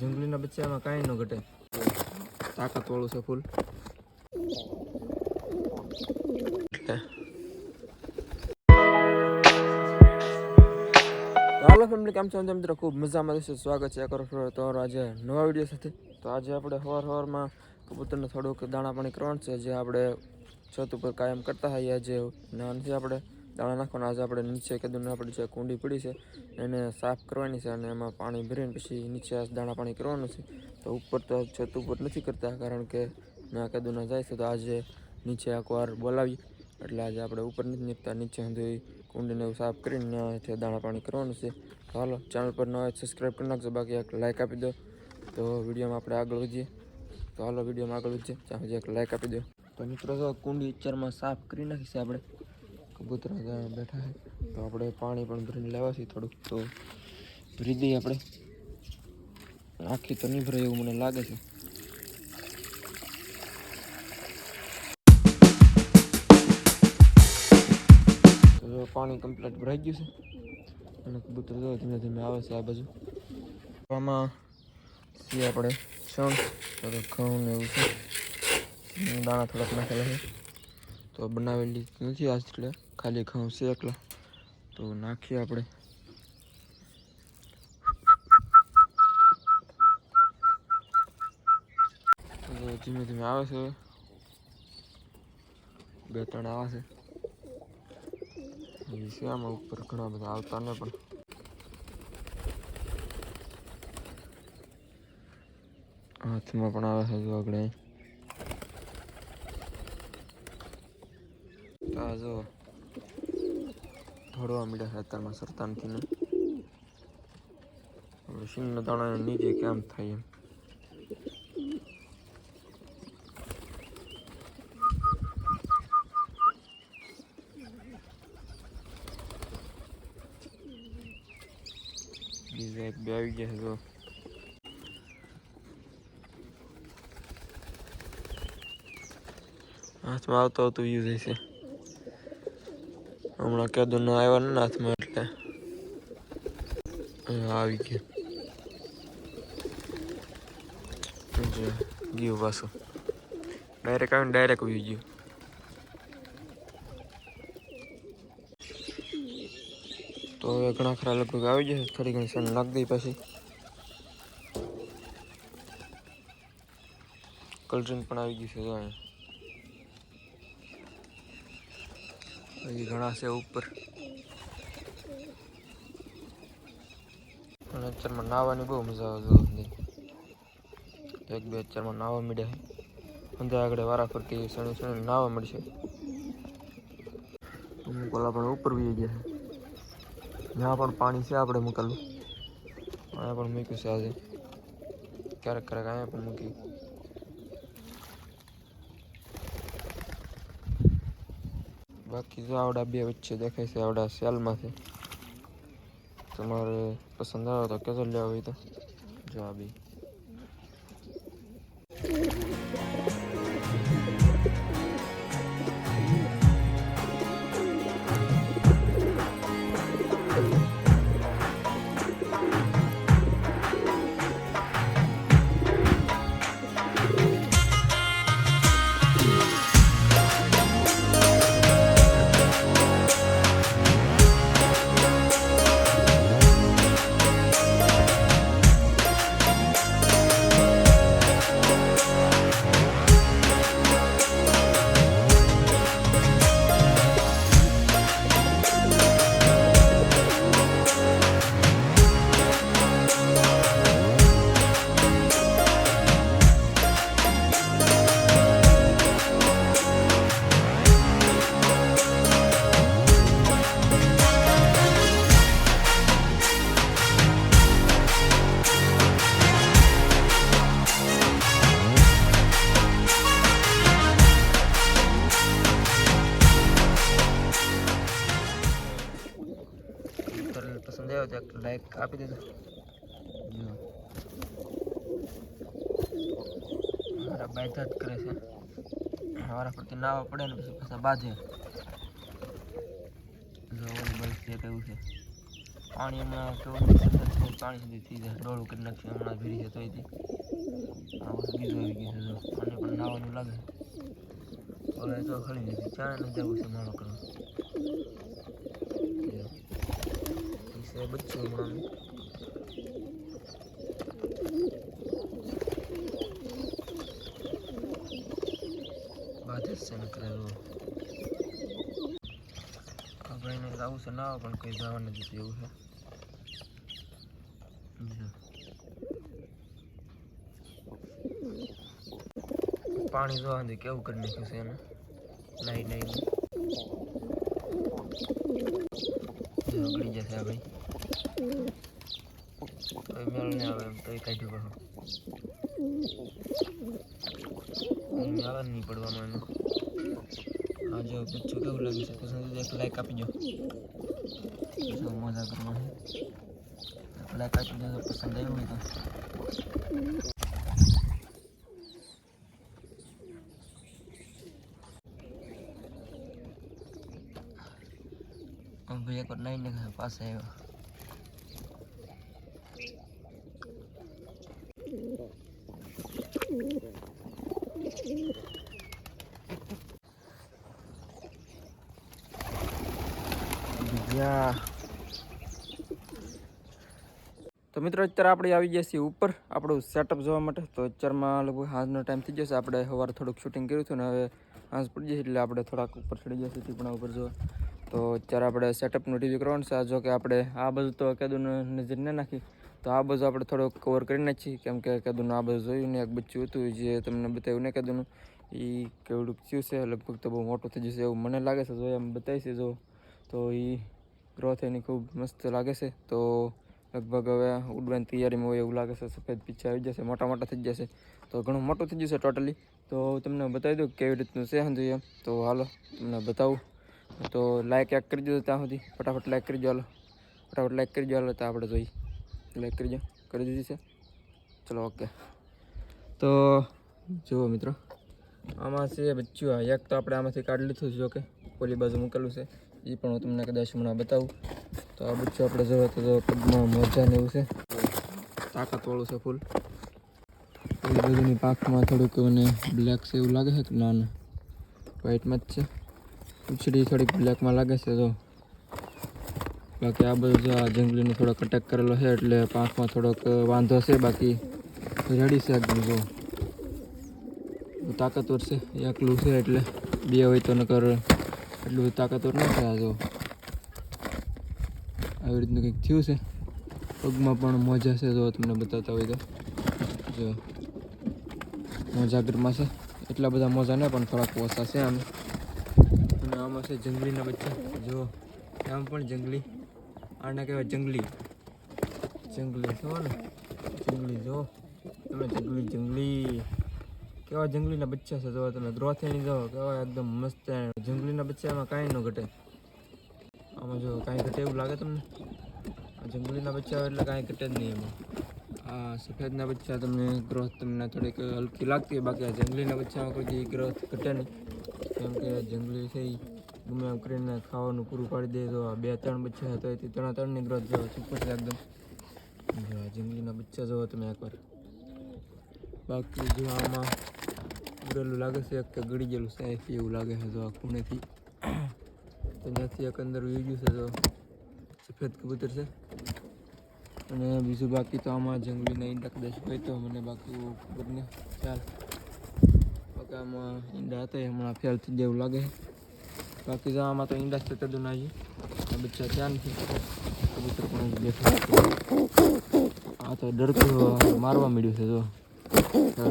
જંગલીના બચ્ચામાં કાંઈ ન ઘટે. તાકાત વાળું છે ફૂલ. હાલો ફેમિલી કામ છે? મિત્રો, ખૂબ મજામાં છે સ્વાગત છે કરો તમારો આજે નવા વીડિયો સાથે. તો આજે આપણે સવાર સવારમાં કબૂતરને થોડુંક દાણા પાણી કરવાનું છે. જે આપણે છત ઉપર કાયમ કરતા હોઈએ જે ના આપણે દાણા નાખવાના. આજે આપણે નીચે કદું આપણી જે કુંડી પડી છે, એને સાફ કરવાની છે અને એમાં પાણી ભરીને પછી નીચે દાણા પાણી કરવાનું છે. તો ઉપર તો છત ઉપર નથી કરતા, કારણ કે ના કદું ના જાય છે. તો આજે નીચે એકવાર બોલાવી એટલે આજે આપણે ઉપર નથી નીકળતા. નીચે સુધી કુંડીને એવું સાફ કરીને દાણા પાણી કરવાનું છે. તો હાલો ચેનલ પર ન હોય સબસ્ક્રાઈબ કરી નાખજો. બાકી એક લાઇક આપી દો. તો વિડીયોમાં આપણે આગળ વધીએ. તો હાલો, વિડીયોમાં આગળ વધીએ. ત્યાં સુધી એક લાઇક આપી દો. તો મિત્રો કુંડી વિચારમાં સાફ કરી નાખીશું આપણે. કબૂતર બેઠા છે. તો આપણે પાણી પણ ભરીને લેવા છીએ થોડુંક. તો ભરી દઈએ આપણે. આખી તો નહીં ભરાય એવું મને લાગે છે. પાણી કમ્પ્લીટ ભરાઈ ગયું છે. અને કબૂતર જો ધીમે ધીમે આવે છે આ બાજુ. આમાં છીએ આપણે છણ ઘઉં ને એવું છે. દાણા થોડાક નાખેલા છે. તો બનાવેલી નથી આજ એટલે ખાલી ઘઉં છે એકલા. તો નાખીએ આપણે. ધીમે ધીમે આવે છે. બે ત્રણ આવે છે. છે આમાં ઉપર ઘણા બધા આવતા ને પણ. હાથમાં પણ આવે છે જો આગળ અહીં. તો આ જો ધોડવા મળ્યા છે અત્યારમાં સરતાનથી ને આપણે સિંગના દાણા નીચે કેમ થાય એમ બીજા એક બે આવી ગયા છે જો હાથમાં આવતો આવતો યુઝ હશે હમણાં કદું ના આવ્યા ને હાથમાં એટલે. આવી ગયા. ગયું પાછું. ડાયરેક્ટ આવીને ડાયરેક્ટ ઉઈ ગયું. તો હવે ઘણા ખરા લગભગ આવી જશે થોડી ઘણી સન નાખ દઈ પછી. કલડ્રિંક પણ આવી ગયું છે જો અહીંયા હજી ઘણા છે ઉપર. અને અત્યારમાં નાહવાની બહુ મજા આવે એક બે અત્યારમાં નાહવા મળ્યા અંદર આગળ વારા ફરતી શણી શણી નાહવા મળશે. અમુક ઓલા પણ ઉપર વી ગયા ત્યાં પણ પાણી છે આપણે મૂકેલું. અહીંયા પણ મૂક્યું છે આજે. ક્યારેક ક્યારેક અહીંયા પણ મૂકી. બાકી જો આવડા બે વચ્ચે દેખાય છે, આવડા સેલમાંથી તમારે પસંદ આવે તો કેજો લેવા હોય તો. જો આ બી. આપી દેજો. મારા બાયતા જ કરે છે. મારા પરથી નાવા પડે ને પછી પાછા બાજે. જો ઓલી છે કેવું છે. પાણી હમણાં પાણી સુધી જાય. ડોળું કરી નાખશે, હમણાં ભીડી છે તોયથી આ વસ્તુ બીજું આવી ગયું છે આને પણ નાવાનું લાગે. ઓલા તો ખરી નથી. ચા જવું છે મારો કરવા. છે, બચ્ચું માં બાધે છે ને કરેલું આ ભાઈને જવું છે ના પણ કંઈ જવા નથી દેતું છે. પાણી જોવા કેવું કરી નાખ્યું છે એને? નહીં નહીં ગળી જશે ભાઈ. કોઈ મેળ નહીં આવે એમ નહીં પડવાનો એનો. આ જો કેવું લાગે છે. પસંદ એક લાઈક દો. મજા કરવાની. એક લાઈક આપી દો પસંદ આવ્યું હોય તો. એક વાર નાઈને પાસે આવ્યો. બીજા તો મિત્રો, અત્યારે આપણે આવી ગયા છીએ ઉપર. આપણું સેટઅપ જોવા માટે. તો અત્યારમાં લગભગ હાજનો ટાઈમ થઈ જશે. આપણે સવારે થોડુંક શૂટિંગ કર્યું હતું ને હવે હાંસ પડી જશે એટલે આપણે થોડાક ઉપર ચડી જશે ટીપણા ઉપર જોવા. તો અત્યારે આપણે સેટઅપનું રિવ્યુ કરવાનું છે. જો કે આપણે આ બધું તો કેદું નજર ન નાખી. તો આ બધું આપણે થોડો કવર કરી નાખીએ. કેમ કે કેદુંનું આ બધું જોયું ને એક બચ્ચું હતું જે તમને બતાવ્યું ને કેદુંનું એ કેવડું થયું છે, લગભગ તો બહુ મોટું થઈ જશે એવું મને લાગે છે. જો એમ બતાવી છે જો, તો એ ગ્રોથ એની ખૂબ મસ્ત લાગે છે. તો લગભગ હવે ઉડવાની તૈયારીમાં હોય એવું લાગે છે, સફેદ પીછા આવી જશે, મોટા મોટા થઈ જશે. તો ઘણું મોટું થઈ જશે ટોટલી તો તમને બતાવી દઉં કેવી રીતનું છે હંધું એમ. તો હાલો, તમને બતાવું. તો લાઇક એક કરી દો ત્યાં સુધી. ફટાફટ લાઇક કરી દો હાલો. ફટાફટ લાઇક કરી દો હાલો, તો આપણે જોઈ લાઈક કરી દો, કરી દીધી છે. ચલો ઓકે તો જુઓ મિત્રો, આમાં છે બચ્ચું આ. એક તો આપણે આમાંથી કાઢી લીધું છે કે ઓલી બાજુ મૂકેલું છે. એ પણ હું તમને કદાચ હમણાં બતાવું. તો આ બચ્ચું આપણે જોઈએ તો પગમાં મજા ને એવું છે. તાકાતવાળું છે ફૂલ પોલી બાજુની પાકમાં થોડુંક મને બ્લેક છે એવું લાગે છે કે ના ના વ્હાઇટમાં જ છે. ઉછળી થોડીક બ્લેકમાં લાગે છે તો બાકી આ બધું જો આ જંગલીનો થોડોક અટેક કરેલો છે એટલે પાંખમાં થોડોક વાંધો છે, બાકી રેડી છે એકદમ જો. તાકાતવર છે, એકલું છે એટલે બે હોય તો નકર એટલું તાકાતવર ન થયા જો. આવી રીતનું કંઈક થયું છે. પગમાં પણ મોજા છે જો તમને બતાવતા હોય તો. જો. મોજા ઘરમાં છે. એટલા બધા મોજા નહીં, પણ થોડાક ઓછા છે આમ. અને આમાં છે જંગલીના બચ્ચા. જો, આમ પણ જંગલી. આને કહેવાય જંગલી. જંગલી છો ને. જંગલી જો. તમે જંગલી જંગલી. કેવા જંગલીના બચ્ચા છે જો તમે ગ્રોથ એની જો, કેવા એકદમ મસ્ત જંગલીના બચ્ચામાં કાંઈ ન ઘટે. આમાં જો કાંઈ ઘટે એવું લાગે તમને? જંગલીના બચ્ચા એટલે કાંઈ ઘટે જ નહીં એમાં. આ સફેદના બચ્ચા તમને, ગ્રોથ તમને થોડીક હલકી લાગતી હોય, બાકી આ જંગલીના બચ્ચામાં કોઈ ગ્રોથ ઘટે નહીં. કેમ કે જંગલી છે ગમે એમ કરીને ખાવાનું પૂરું પાડી દે તો બે ત્રણ બચ્ચા હતા, એથી ત્રણ ત્રણની ગ્રોથ જવા સુપર છે એકદમ. જંગલીના બચ્ચા જુઓ તમે એકવાર. બાકી જો આમાં ઉડેલું લાગે છે એક કે ગળી ગયેલું સાહેબ એવું લાગે છે જો આ ખૂણેથી. તો ત્યાંથી એક અંદર વી છે તો સફેદ કબૂતર છે. અને બીજું બાકી તો આમાં જંગલીના ઈંડા કદાચ હોય તો મને બાકી ખબર નહીં. ખ્યાલ બાકી આમાં ઈંડા હતા હમણાં ફેલ થઈ જેવું લાગે છે. બાકી જો આમાં તો ઈંડા છે થતા ના આ બચ્ચા ત્યાં નથી. કબૂતર પણ બેઠું આ તો ડરતું મારવા મળ્યું છે, જો.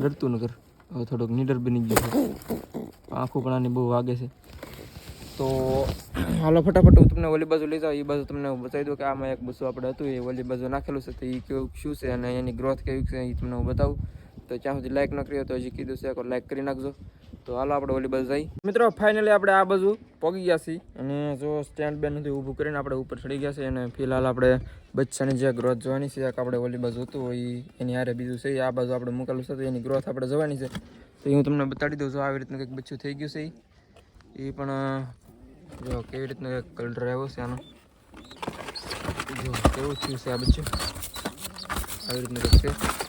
ડરતું નગર. હવે થોડોક નીડર બની ગયું છે. આંખો પણ આની બહુ વાગે છે. તો હાલો ફટાફટ હું તમને ઓલી બાજુ લઈ જાઉં એ બાજુ તમને બતાવી દઉં કે આમાં એક બસો આપણે હતું, એ ઓલી બાજુ નાખેલું છે, તો એ કેવું, શું છે અને એની ગ્રોથ કેવી છે એ તમને હું બતાવું. તો ત્યાં સુધી લાઈક ન કર્યો તો હજી કીધું છે લાઈક કરી નાખજો. તો હાલો આપણે ઓલી બાજુ જઈ. મિત્રો ફાઇનલી આપણે આ બાજુ પગી ગયા છીએ. અને જો સ્ટેન્ડ બેન નથી ઊભું કરીને આપણે ઉપર ચડી ગયા છે અને ફિલહાલ આપણે બચ્ચાની જે ગ્રોથ જોવાની છે આપણે ઓલી બાજુ હતું એ એની હારે બીજું છે, આ બાજુ આપણે મૂકેલું છે, તો એની ગ્રોથ આપણે જોવાની છે. તો એ હું તમને બતાડી દઉં છું આવી રીતનું કંઈક બચ્ચું થઈ ગયું છે એ પણ, જો કેવી રીતનો કલર આવ્યો છે આનો. જો કેવું થયું છે આ બચ્ચું? આવી રીતનું કંઈક છે.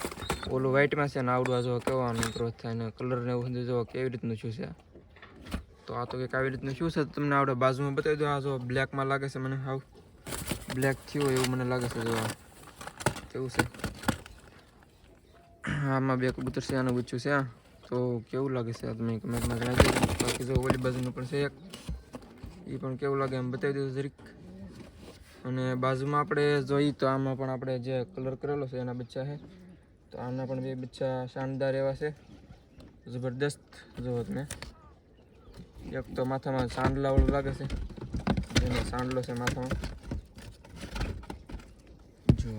ઓલું વ્હાઇટમાં છે ને આવડવા જો કેવો આનો ગ્રોથ થાય ને કલર ને એવું જોવા કેવી રીતનું શું છે? તો આ તો કંઈક આવી રીતનું શું છે? તમને આવડે બાજુમાં બતાવી દો આ જો બ્લેકમાં લાગે છે મને. હાવ બ્લેક થયું હોય એવું મને લાગે છે જો કેવું છે? આમાં બે કબૂતર છે, આનું બચ્ચું છે તો કેવું લાગે છે તમે કમેન્ટમાં જણાવી દો. બાકી જો ઓલી બાજુનું પણ છે એક. એ પણ કેવું લાગે એમ બતાવી દીધું જરીક. અને બાજુમાં આપણે જોઈએ તો આમાં પણ આપણે જે કલર કરેલો છે એના બચ્ચા છે. તો આના પણ બે બચ્ચા શાનદાર એવા છે. જબરદસ્ત. જુઓ તમે. એક તો માથામાં સાંડલા વાળું લાગે છે. એનો સાંડલો છે માથામાં. જો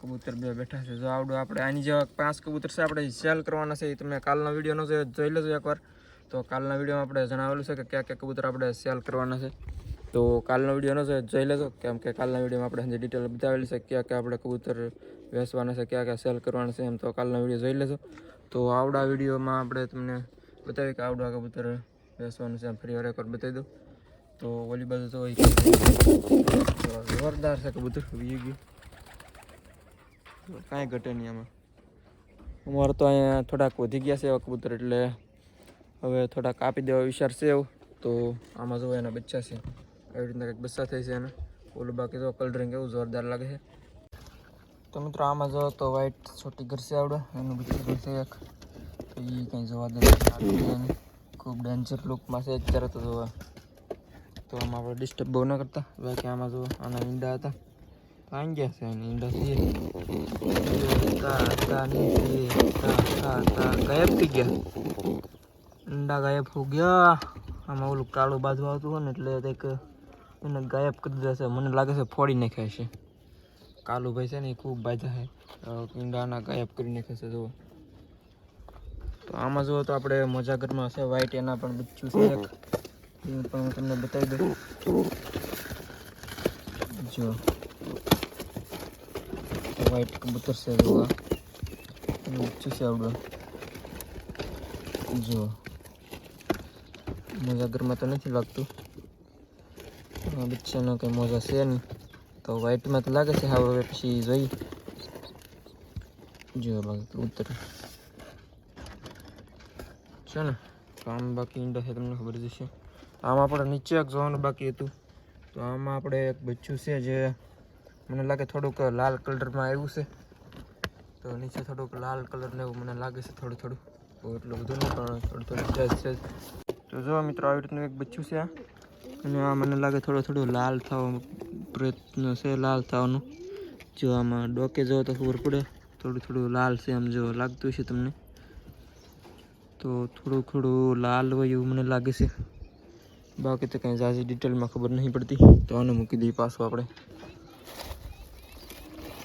કબૂતર બે બેઠા છે. જો આવડું આપણે આની જેવા પાંચ કબૂતર છે આપણે સેલ કરવાના છે. એ તમે કાલના વિડીયોનો જોઈ લેજો એકવાર. તો કાલના વિડીયોમાં આપણે જણાવેલું છે કે કયા કયા કબૂતર આપણે સેલ કરવાના છે. તો કાલનો વીડિયો ન જોઈ જોઈ લેજો. કેમ કે કાલના વિડીયોમાં આપણે ડિટેલ બતાવેલી છે કયા કયા આપણે કબૂતર વેચવાના છે, કયા કયા સેલ કરવાના છે એમ તો કાલનો વીડિયો જોઈ લેજો. તો આવડા વિડીયોમાં આપણે તમને બતાવી કે આવડા કબૂતર વેચવાનું છે એમ ફરી વાર એકવાર બતાવી દઉં. તો ઓલી બાજુ તો હોય જોરદાર છે કબૂતર વી ગયું. કાંઈ ઘટે નહીં આમાં. અમારે તો અહીંયા થોડાક વધી ગયા છે એવા કબૂતર, એટલે હવે થોડાક આપી દેવા વિચાર છે એવું. તો આમાં જોવા એના બચ્ચા છે. એવી રીતના કંઈક બસ્સા થઈ છે એના. ઓલું બાકી તો કલરિંગ એવું જોરદાર લાગે છે. તો મિત્રો આમાં જો તો વ્હાઈટ છોટી ઘર આવડે, એનું બીજું છે એક? એ કંઈ જોવા દે ખૂબ ડેન્જર લુકમાં છે, અત્યારે તો જોવા. તો આમાં આપણે ડિસ્ટર્બ બહુ ના કરતા. બાકી આમાં જો આના ઈંડા હતા. આવી ગયા છે એની ઈંડા છે. ગાયબ થઈ ગયા. ઈંડા ગાયબ હો ગયા. આમાં ઓલું કાળું બાજુ આવતું હોય ને એટલે કંઈક એને ગાયબ કરી દીધા મને લાગે છે ફોડી નાખ્યા છે. કાલુભાઈ છે ને એ ખૂબ બાજા છે. ઈંડાના ગાયબ કરી નાખ્યા છે, જુઓ. તો આમાં જુઓ તો આપણે મોજાગરમાં છે વ્હાઈટ એના પણ બચ્ચું છે. એક પણ હું તમને બતાવી દઉં. જો વ્હાઈટ કબૂતર છે એનું બચ્ચું છે આવડું જો મોજા ઘરમાં તો નથી લાગતું. બચ્ચાનો કંઈ મોજા છે નહીં. તો વ્હાઈટમાં તો લાગે છે હવે પછી જોઈ જો બાકી કબૂતર છે ને, તો આમ બાકી ઈંડા છે, તમને ખબર જ છે આમાં આપણે નીચે એક જોવાનું બાકી હતું. તો આમાં આપણે એક બચ્ચું છે જે મને લાગે થોડુંક લાલ કલરમાં આવ્યું છે. તો નીચે થોડુંક લાલ કલરને એવું મને લાગે છે થોડું થોડું. એટલું બધું નહીં, પણ થોડું થોડું છે. તો જો મિત્રો, આવી રીતનું એક બચ્ચું છે આ. અને આ મને લાગે થોડો થોડું લાલ થવા પ્રયત્ન છે, લાલ થવાનું. જો આમાં ડોકે જો તો ખબર પડે. થોડું થોડું લાલ છે આમ જો લાગતું છે તમને. તો થોડું થોડું લાલ હોય એવું મને લાગે છે. બાકી તો કંઈ ઝાઝી ડિટેલમાં ખબર નહીં પડતી. તો આને મૂકી દઈએ પાછું આપણે.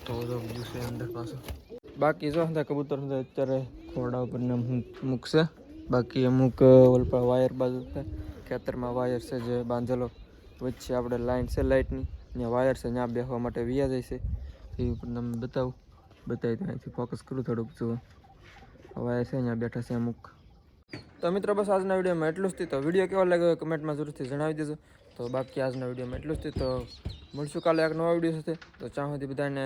તો બીજું છે અંદર પાછું. બાકી જો હતા કબૂતર અત્યારે ખોરડા ઉપર મૂકશે. બાકી અમુક ઓલપા વાયર બાજુ છે ખેતરમાં વાયર છે જે બાંધેલો. વચ્ચે આપણે લાઇન છે લાઇટની ત્યાં વાયર છે ત્યાં બેસવા માટે વ્યા જાય છે. એ ઉપર તમને બતાવું. બતાવી અહીંથી ફોકસ કરું થોડુંક, જુઓ. વાયર છે, અહીંયા બેઠા છે અમુક. તો મિત્રો, બસ આજના વિડીયોમાં એટલું જ તો વીડિયો કેવો લાગ્યો કમેન્ટમાં જરૂરથી જણાવી દેજો. તો બાકી આજના વિડીયોમાં એટલું જ તો મળશું કાલે એક નવા વીડિયો સાથે. તો ત્યાં સુધી બધાને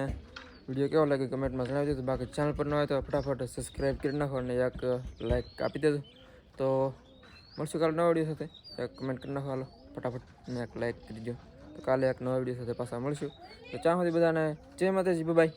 વીડિયો કેવો લાગે કમેન્ટમાં જણાવી દેજો. બાકી ચેનલ પર ન હોય તો ફટાફટ સબસ્ક્રાઈબ કરી નાખો અને એક લાઇક આપી દેજો. તો મળશું કાલે નવા વીડિયો સાથે. એક કમેન્ટ કરી નાખો હાલો ફટાફટ અને એક લાઈક કરી દો તો કાલે એક નવા વીડિયો સાથે પાછા મળશું. તો ચા સુધી બધાને જય માતાજી બાય